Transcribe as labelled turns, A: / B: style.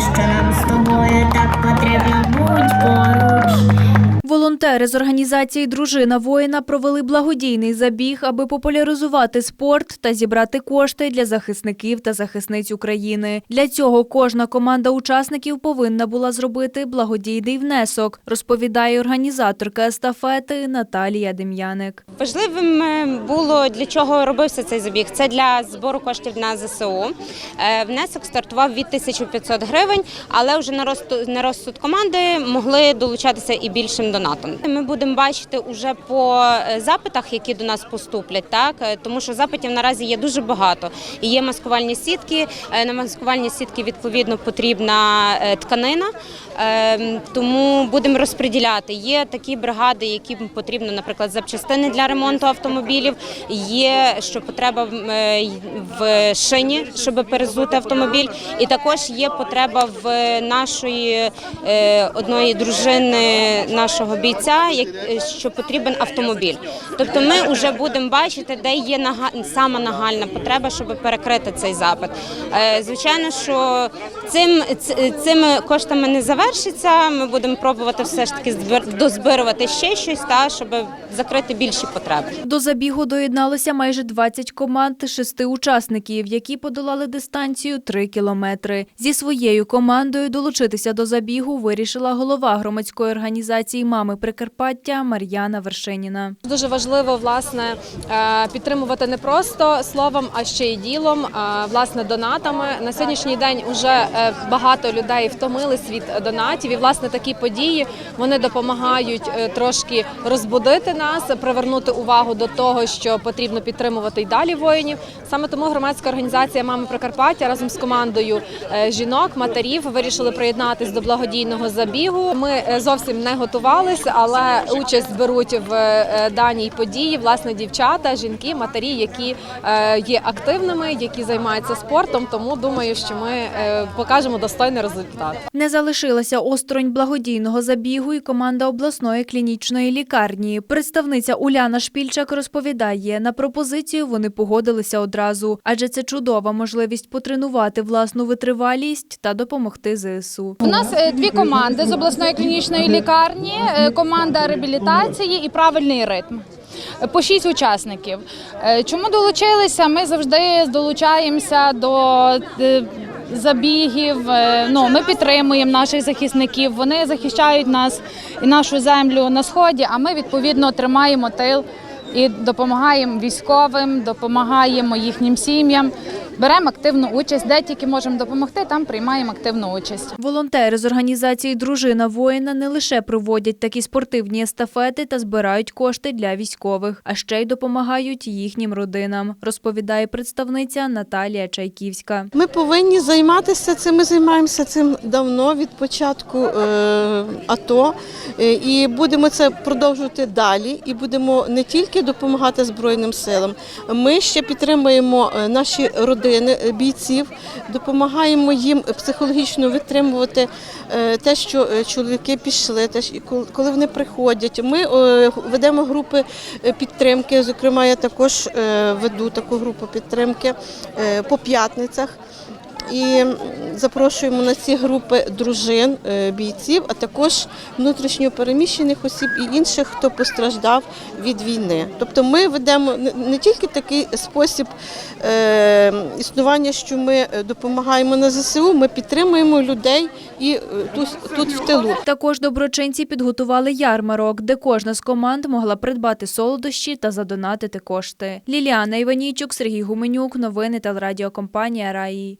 A: що нам
B: Волонтери з організації Дружина воїна провели благодійний забіг, аби популяризувати спорт та зібрати кошти для захисників та захисниць України. Для цього кожна команда учасників повинна була зробити благодійний внесок, розповідає організаторка естафети Наталія Дем'яник.
C: Важливим е, було для чого робився цей забіг. Це для збору коштів на ЗСУ. Е, Внесок стартував від 1500 гривень, але вже на на розсуд команди могли долучатися і більшим донатом. Ми будемо бачити уже по е, запитах, які до нас поступлять, так Е, тому що запитів наразі є дуже багато. І є маскувальні сітки. е, На маскувальні сітки відповідно потрібна тканина. Е, Тому будемо розподіляти. Є такі бригади, яким потрібно, наприклад, запчастини для ремонту автомобілів. Є що потреба в, е, шині, щоб перезути автомобіль. І також є потреба в нашої е, одної дружини нашого бійця, е, що потрібен автомобіль. Тобто, ми вже будемо бачити, де є нага- сама нагальна потреба, щоб перекрити цей запит. Звичайно, що цим цими коштами не завершиться. Ми будемо пробувати все ж таки збир- дозбирувати ще щось, та щоб закрити більші потреби.
B: До забігу доєдналося майже 20 команд шести учасників, які подолали дистанцію 3 кілометри. Зі своєю командою долучитися до забігу вирішила голова громадської організації Мами Прикарпаття Мар'яна Вершиніна.
D: Дуже важливо власне е, підтримувати не просто словом, а ще й ділом, е, власне, донатами. На сьогоднішній день вже багато людей втомились від донатів, і власне такі події вони допомагають е, трошки розбудити нас, привернути увагу до того, що потрібно підтримувати й далі воїнів. Саме тому громадська організація Мами Прикарпаття разом з командою е, жінок, матерів вирішили приєднатись до благодійного забігу. Ми е, зовсім не готувалися, але участь беруть в е, даній події власне дівчата, жінки, матері, які е, є активними, які займаються спортом. Тому думаю, що ми е, покажемо достойний результат.
B: Не залишилася осторонь благодійного забігу і команда обласної клінічної лікарні. Представниця Уляна Шпільчак розповідає, на пропозицію вони погодилися одразу, адже це чудова можливість потренувати власну витривалість та допомогти ЗСУ.
E: У нас е, дві команди з обласної клінічної лікарні: е, команда реабілітації і правильний ритм. По шість учасників. Е, Чому долучилися? Ми завжди долучаємося до забігів. Е, Ну, ми підтримуємо наших захисників. Вони захищають нас і нашу землю на сході. А ми відповідно тримаємо тил і допомагаємо військовим, допомагаємо їхнім сім'ям. Беремо активну участь, де тільки можемо допомогти, там приймаємо активну участь.
B: Волонтери з організації Дружина воїна не лише проводять такі спортивні естафети та збирають кошти для військових, а ще й допомагають їхнім родинам, розповідає представниця Наталія Чайківська.
F: Ми повинні займатися цим. Ми займаємося цим давно від початку е, АТО, Е, і будемо це продовжувати далі. І будемо не тільки допомагати Збройним силам, ми ще підтримуємо е, наші родини е, бійців, допомагаємо їм психологічно витримувати е, те, що е, чоловіки пішли, те, що- коли- вони приходять. Ми ведемо групи підтримки. Зокрема, я також веду таку групу підтримки по п'ятницях. І запрошуємо на ці групи дружин, е, бійців, а також внутрішньо переміщених осіб і інших, хто постраждав від війни. Тобто ми ведемо не- тільки такий спосіб е, існування, що ми е, допомагаємо на ЗСУ, ми підтримуємо людей і тут, тут в тилу.
B: Також доброчинці підготували ярмарок, де кожна з команд могла придбати солодощі та задонатити кошти. Ліліана Іванійчук, Сергій Гуменюк. Новини телерадіокомпанія Раї.